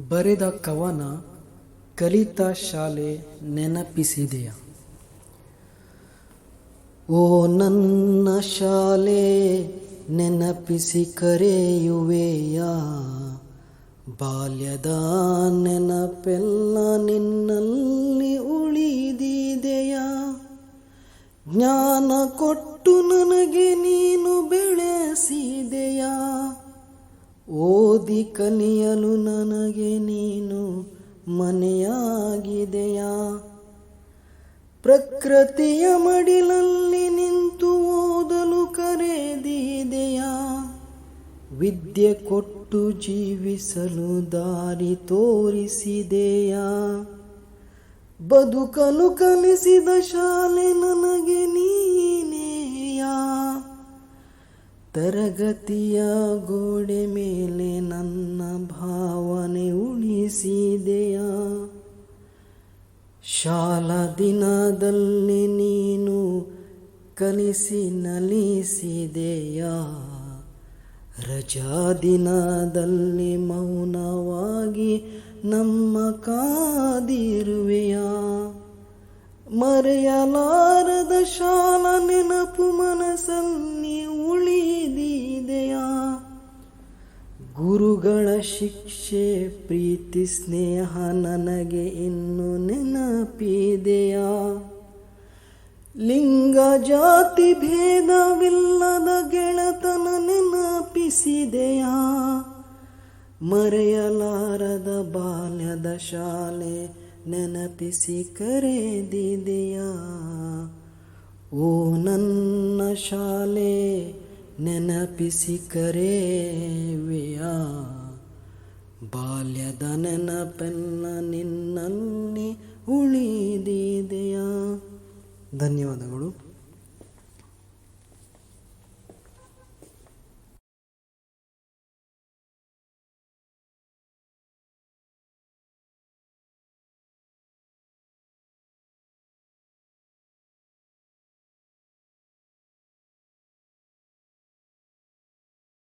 ಬರೆದ ಕವನ ಕಲಿತ ಶಾಲೆ ನೆನಪಿಸಿದೆಯ? ಓ ನನ್ನ ಶಾಲೆ ನೆನಪಿಸಿ ಕರೆಯುವೆಯ? ಬಾಲ್ಯದ ನೆನಪೆಲ್ಲ ನಿನ್ನಲ್ಲಿ ಉಳಿದಿದೆಯಾ? ಜ್ಞಾನ ಕೊಟ್ಟು ನನಗೆ ನೀನು ಓದಿ ಕಲಿಯಲು ನನಗೆ ನೀನು ಮನೆಯಾಗಿದೆಯಾ? ಪ್ರಕೃತಿಯ ಮಡಿಲಲ್ಲಿ ನಿಂತು ಓದಲು ಕರೆದಿದೆಯಾ? ವಿದ್ಯೆ ಕೊಟ್ಟು ಜೀವಿಸಲು ದಾರಿ ತೋರಿಸಿದೆಯಾ? ಬದುಕಲು ಕಲಿಸಿದ ಶಾಲೆ ನನಗೆ ನೀನೆಯಾ? ತರಗತಿಯ ಗೋಡೆ ಮೇಲೆ ಉಳಿಸಿದೆಯಾ ಶಾಲಾ ದಿನದಲ್ಲಿ ನೀನು ಕಲಿಸಿ ನಲಿಸಿದೆಯಾ? ರಜಾ ದಿನದಲ್ಲಿ ಮೌನವಾಗಿ ನಮ್ಮ ಕಾದಿರುವೆಯಾ? ಮರೆಯಲಾರದ ಶಾಲಾ ನೆನಪು ಮನಸ್ಸಲ್ಲಿ ಉಳಿದಿದೆಯಾ ಗುರುಗಳ ಶಿಕ್ಷೆ, ಪ್ರೀತಿ, ಸ್ನೇಹ ನನಗೆ ಇನ್ನು ನೆನಪಿದೆಯಾ? ಲಿಂಗ ಜಾತಿ ಭೇದವಿಲ್ಲದ ಗೆಳತನ ನೆನಪಿಸಿದೆಯಾ? ಮರೆಯಲಾರದ ಬಾಲ್ಯದ ಶಾಲೆ ನೆನಪಿಸಿ ಕರೆದಿದೆಯಾ? ಓ ನನ್ನ ಶಾಲೆ ನೆನಪಿಸಿ ಕರೆವೆಯಾ ಬಾಲ್ಯದ ನೆನಪೆನ್ನ ನಿನ್ನಲ್ಲಿ ಉಳಿದಿದೆಯಾ? ಧನ್ಯವಾದಗಳು.